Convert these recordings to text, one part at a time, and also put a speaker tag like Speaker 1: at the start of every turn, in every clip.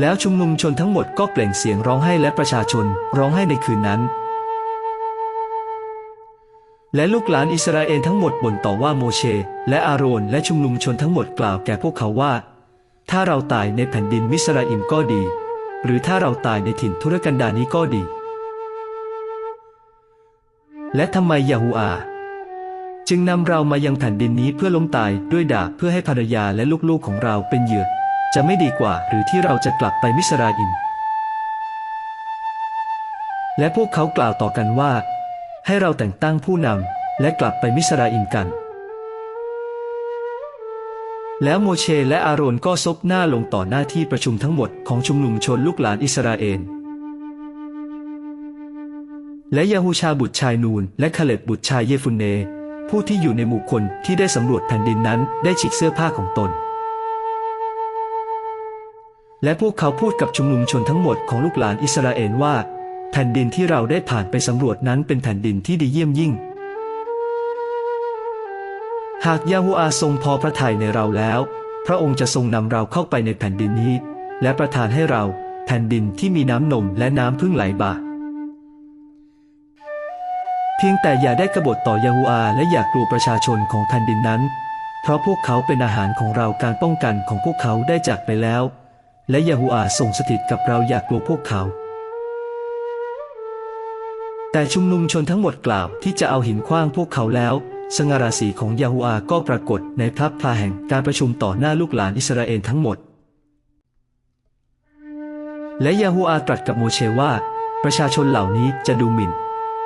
Speaker 1: แล้วชุมนุมชนทั้งหมดก็เปล่งเสียงร้องไห้และประชาชนร้องไห้ในคืนนั้น และลูกหลานอิสราเอลทั้งหมดบ่นต่อว่าโมเช และอาโรนและชุมนุมชนทั้งหมดกล่าวแก่พวกเขาว่า ถ้าเราตายในแผ่นดินมิสราอิมก็ดี หรือถ้าเราตายในถิ่นทุรกันดารนี้ก็ดี และทำไมยาฮูอาจึงนำเรามายังแผ่นดินนี้เพื่อล้มตายด้วยดาบเพื่อให้ภรรยาและลูกๆของเราเป็นเหยื่อ จะไม่ดีกว่าหรือที่เราจะกลับไปมิสราอิมและพวกเขากล่าวต่อกันว่า ให้เราแต่งตั้งผู้นำและกลับไปมิสราอิมกัน แล้วโมเชและอาโรนก็ซบหน้าลงต่อหน้าที่ประชุมทั้งหมดของชุมนุมชนลูกหลานอิสราเอลและยาฮูชาบุตรชายนูน และคาเล็บบุตรชายเยฟุนเน ผู้ที่อยู่ในหมู่คนที่ได้สำรวจแผ่นดินนั้นได้ฉีกเสื้อผ้าของตน และพวกเขาพูดกับชุมนุมชนทั้งหมดของลูกหลานอิสราเอลว่า แผ่นดินที่เราได้ผ่านไปสำรวจนั้นเป็นแผ่นดินที่ดีเยี่ยมยิ่ง หากยาฮูอาทรงพอพระทัยในเราแล้ว พระองค์จะทรงนำเราเข้าไปในแผ่นดินนี้ และประทานให้เราแผ่นดินที่มีน้ำนมและน้ำพึ่งไหลบ่าเพียงแต่อย่าได้กบฏต่อยาฮูอา และอย่ากลัวประชาชนของแผ่นดินนั้น เพราะพวกเขาเป็นอาหารของเราการป้องกันของพวกเขาได้จากไปแล้ว และยาฮูอาทรงสถิตกับเราอย่ากลัวพวกเขา แต่ชุมนุมชนทั้งหมดกล่าวที่จะเอาหินขว้างพวกเขาแล้ว สงาราศีของยาฮูอาก็ปรากฏในพระพลาแห่งการประชุมต่อหน้าลูกหลานอิสราเอลทั้งหมด และยาฮูอาตรัสกับโมเชว่า ประชาชนเหล่านี้จะดูหมิ่น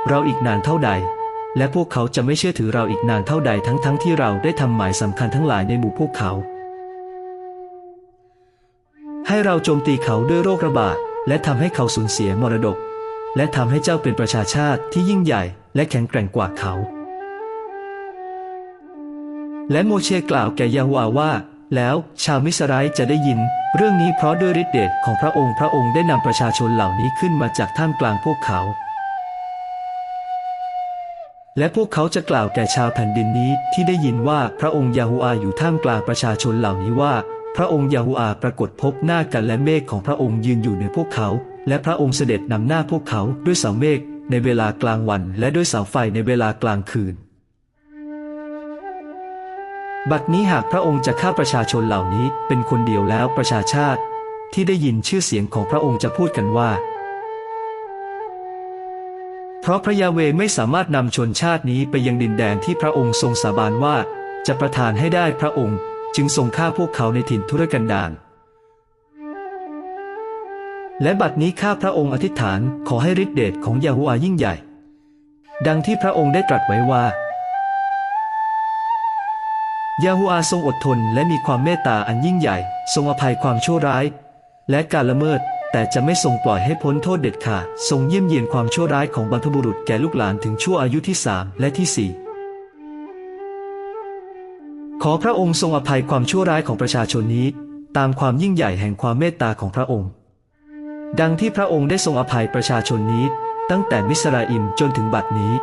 Speaker 1: เราอีกนานเท่าใด และพวกเขาจะไม่เชื่อถือเราอีกนานเท่าใดทั้งๆทที่เราได้ทำหมายสำคัญทั้งหลายในหมู่พวกเขา ให้เราโจมตีเขาด้วยโรคระบาด และทำให้เขาสูญเสียมรดก และทำให้เจ้าเป็นประชาชาติที่ยิ่งใหญ่ และแข็งแกร่งกว่าเขา และโมเชกล่าวแก่ยาฮูอาว่า แล้วชาวมิสไรจะได้ยิน เรื่องนี้เพราะด้วยฤทธิเดชของพระองค์พระองค์ได้นำประชาชนเหล่านี้ขึ้นมาจากท่ามกลางพวกเขา และพวกเขาจะกล่าวแก่ชาวแผ่นดินนี้ที่ได้ยินว่าพระองค์ยาฮูอาอยู่ท่ามกลางประชาชนเหล่านี้ว่า พระองค์ยาฮูอาปรากฏพบหน้ากันและเมฆของพระองค์ยืนอยู่ในพวกเขา และพระองค์เสด็จนำหน้าพวกเขาด้วยเสาเมฆในเวลากลางวันและด้วยเสาไฟในเวลากลางคืน บัดนี้หากพระองค์จะฆ่าประชาชนเหล่านี้เป็นคนเดียวแล้วประชาชาติ ที่ได้ยินชื่อเสียงของพระองค์จะพูดกันว่า เพราะพระยาเวไม่สามารถนำชนชาตินี้ไปยังดินแดนที่พระองค์ทรงสาบานว่า จะประทานให้ได้พระองค์ จึงทรงฆ่าพวกเขาในถิ่นทุรกันดารและบัดนี้ข้าพระองค์อธิษฐานขอให้ฤทธิเดชของยาฮูอายิ่งใหญ่ ดังที่พระองค์ได้ตรัสไว้ว่ายาฮูอาทรงอดทนและมีความเมตตาอันยิ่งใหญ่ ทรงอภัยความชั่วร้าย และการละเมิด แต่จะไม่ทรงปล่อยให้พ้นโทษเด็ดขาดทรงเยี่ยมเยียนความชั่วร้ายของบรรพบุรุษแก่ลูกหลานถึงชั่วอายุที่สามและที่สี่ อพระองค์ทรงอภัยความชั่วร้ายของประชาชนนี้ ตามความยิ่งใหญ่แห่งความเมตตาของพระองค์ ดังที่พระองค์ได้ทรงอภัยประชาชนนี้ ตั้งแต่มิสราอิมจนถึงบัดนี้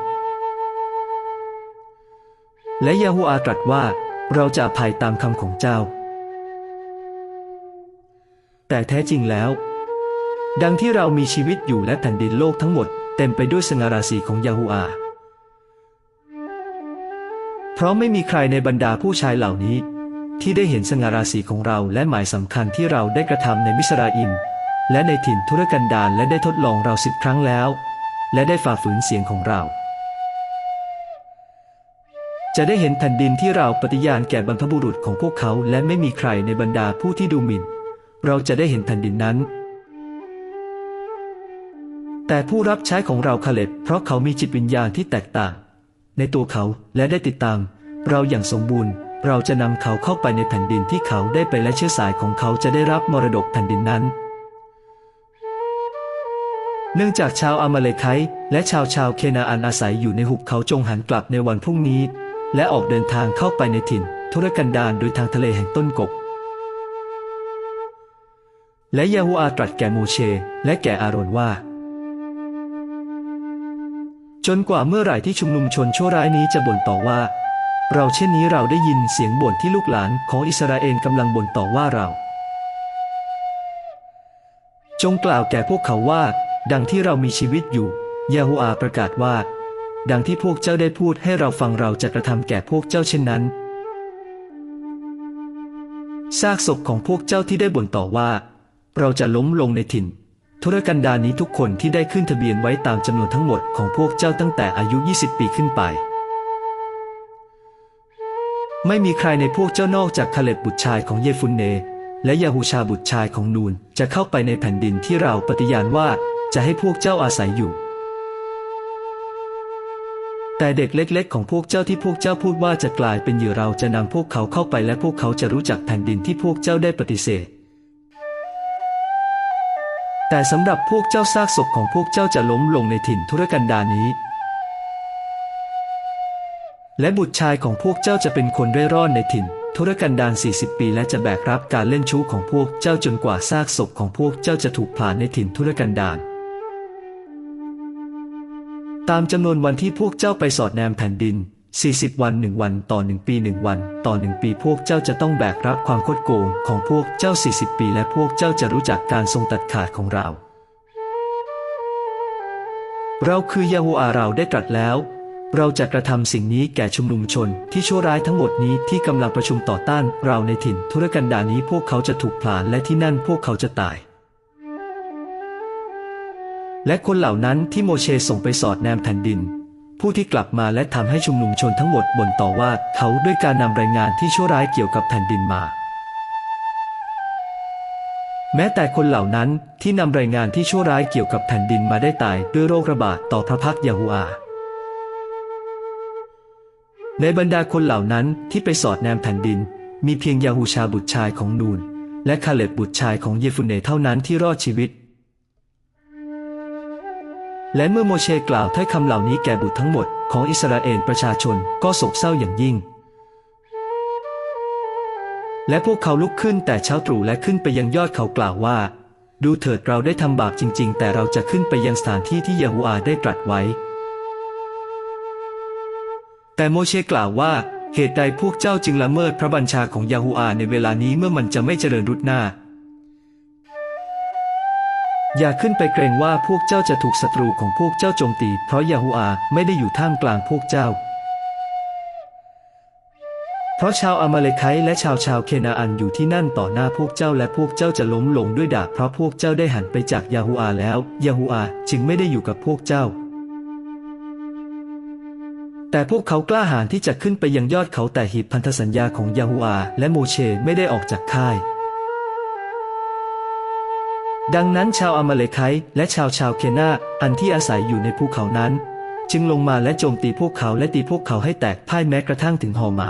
Speaker 1: และยาฮูอาตรัสว่าเราจะอภัยตามคำของเจ้า แต่แท้จริงแล้ว ดังที่เรามีชีวิตอยู่และแผ่นดินโลกทั้งหมดเต็มไปด้วยสง่าราศีของยาฮูอา เพราะไม่มีใครในบรรดาผู้ชายเหล่านี้ ที่ได้เห็นสง่าราศีของเราและหมายสำคัญที่เราได้กระทำในมิสราอิมและในถิ่นทุรกันดารและได้ทดลองเราสิบครั้งแล้ว และได้ฝ่าฝืนเสียงของเรา จะได้เห็นแผ่นดินที่เราปฏิญาณแก่บรรพบุรุษของพวกเขา และไม่มีใครในบรรดาผู้ที่ดูหมิ่น เราจะได้เห็นแผ่นดินนั้น แต่ผู้รับใช้ของเราคาเล็บเพราะเขามีจิตวิญญาณที่แตกต่าง ในตัวเขาและได้ติดตาม เราอย่างสมบูรณ์ เราจะนำเขาเข้าไปในแผ่นดินที่เขาได้ไปและเชื้อสายของเขาจะได้รับมรดกแผ่นดินนั้น เนื่องจากชาวอามาเลไคต์และชาวชาวเคนาอันอาศัยอยู่ในหุบเขาจงหันกลับในวันพรุ่งนี้ และออกเดินทางเข้าไปในถิ่น ทุรกันดารโดยทางทะเลแห่งต้นกกและยาฮูอาตรัสแก่โมเช และแก่อาโรนว่า จนกว่าเมื่อไหร่ที่ชุมนุมชนชั่วร้ายนี้จะบ่นต่อว่า เราเช่นนี้เราได้ยินเสียงบ่นที่ลูกหลานของอิสราเอลกำลังบ่นต่อว่าเรา จงกล่าวแก่พวกเขาว่า ดังที่เรามีชีวิตอยู่ยาฮูอาประกาศว่า ดังที่พวกเจ้าได้พูดให้เราฟังเราจะกระทำแก่พวกเจ้าเช่นนั้นซากศพของพวกเจ้าที่ได้บ่นต่อว่า เราจะล้มลงในถิ่น ธุรกันดารนี้ทุกคนที่ได้ขึ้นทะเบียนไว้ตามจำนวนทั้งหมดของพวกเจ้าตั้งแต่อายุ 20 ปีขึ้นไป ไม่มีใครในพวกเจ้านอกจากคาเล็บบุตรชายของเยฟุนเน และยาฮูชาบุตรชายของนูน จะเข้าไปในแผ่นดินที่เราปฏิญาณว่าจะให้พวกเจ้าอาศัยอยู่ แต่เด็กเล็ก ๆ ของพวกเจ้าที่พวกเจ้าพูดว่าจะกลายเป็นเหยื่อเราจะนำพวกเขาเข้าไปและพวกเขาจะรู้จักแผ่นดินที่พวกเจ้าได้ปฏิเสธ แต่สำหรับพวกเจ้าซากศพของพวกเจ้าจะล้มลงในถิ่นทุรกันดารนี้ และบุตรชายของพวกเจ้าจะเป็นคนเร่ร่อนในถิ่นทุรกันดาร40 ปี และจะแบกรับการเล่นชู้ของพวกเจ้าจนกว่าซากศพของพวกเจ้าจะถูกผลาญในถิ่นทุรกันดารตามจำนวนวันที่พวกเจ้าไปสอดแนมแผ่นดิน 40 วันหนึ่งวันต่อหนึ่งปีหนึ่งวัน ต่อหนึ่งปีพวกเจ้าจะต้องแบกรับความโคดโกงของพวกเจ้า 40 ปีและพวกเจ้าจะรู้จักการทรงตัดขาดของเรา เราคือยาฮูอาเราได้ตรัสแล้ว เราจะกระทำสิ่งนี้แก่ชุมนุมชนที่ชั่วร้ายทั้งหมดนี้ที่กำลังประชุมต่อต้านเราในถิ่นทุรกันดารนี้พวกเขาจะถูกผลาญและที่นั่นพวกเขาจะตายและคนเหล่านั้นที่โมเชส่งไปสอดแนมแผ่นดิน ผู้ที่กลับมาและทำให้ชุมนุมชนทั้งหมดบ่นต่อว่าเขาด้วยการนำรายงานที่ชั่วร้ายเกี่ยวกับแผ่นดินมา แม้แต่คนเหล่านั้นที่นำรายงานที่ชั่วร้ายเกี่ยวกับแผ่นดินมาได้ตายด้วยโรคระบาดต่อพระพักยาฮูอาในบรรดาคนเหล่านั้นที่ไปสอดแนมแผ่นดิน มีเพียงยาฮูชาบุตรชายของนูน และคาเล็บบุตรชายของเยฟุเนเท่านั้นที่รอดชีวิต และเมื่อโมเชกล่าวถ้อยคำเหล่านี้แก่บุตรทั้งหมดของอิสราเอลประชาชนก็โศกเศร้าอย่างยิ่ง และพวกเขาลุกขึ้นแต่เช้าตรู่และขึ้นไปยังยอดเขากล่าวว่า ดูเถิดเราได้ทำบาปจริง ๆ แต่เราจะขึ้นไปยังสถานที่ที่ยาฮูอาได้ตรัสไว้ แต่โมเชกล่าวว่า เหตุใดพวกเจ้าจึงละเมิดพระบัญชาของยาฮูอาในเวลานี้เมื่อมันจะไม่เจริญรุดหน้า อย่าขึ้นไปเกรงว่าพวกเจ้าจะถูกศัตรูของพวกเจ้าโจมตี เพราะยาฮูอาไม่ได้อยู่ท่ามกลางพวกเจ้า เพราะชาวอามาเลไคและชาวชาวเคนาอันอยู่ที่นั่นต่อหน้าพวกเจ้าและพวกเจ้าจะล้มลงด้วยดาบเพราะพวกเจ้าได้หันไปจากยาฮูอาแล้วยาฮูอาจึงไม่ได้อยู่กับพวกเจ้า แต่พวกเขากล้าหาญที่จะขึ้นไปยังยอดเขาแต่หีบพันธสัญญาของยาฮูอาและโมเชไม่ได้ออกจากค่าย ดังนั้นชาวอามาเลไคและชาวชาวเคนาอันที่อาศัยอยู่ในภูเขานั้น จึงลงมาและโจมตีพวกเขาและตีพวกเขาให้แตกพ่ายแม้กระทั่งถึงฮอมา